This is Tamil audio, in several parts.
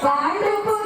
Vai!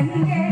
கங்கே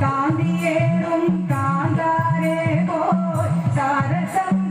காந்தியேறும் காந்தாரே போய் சாரசம்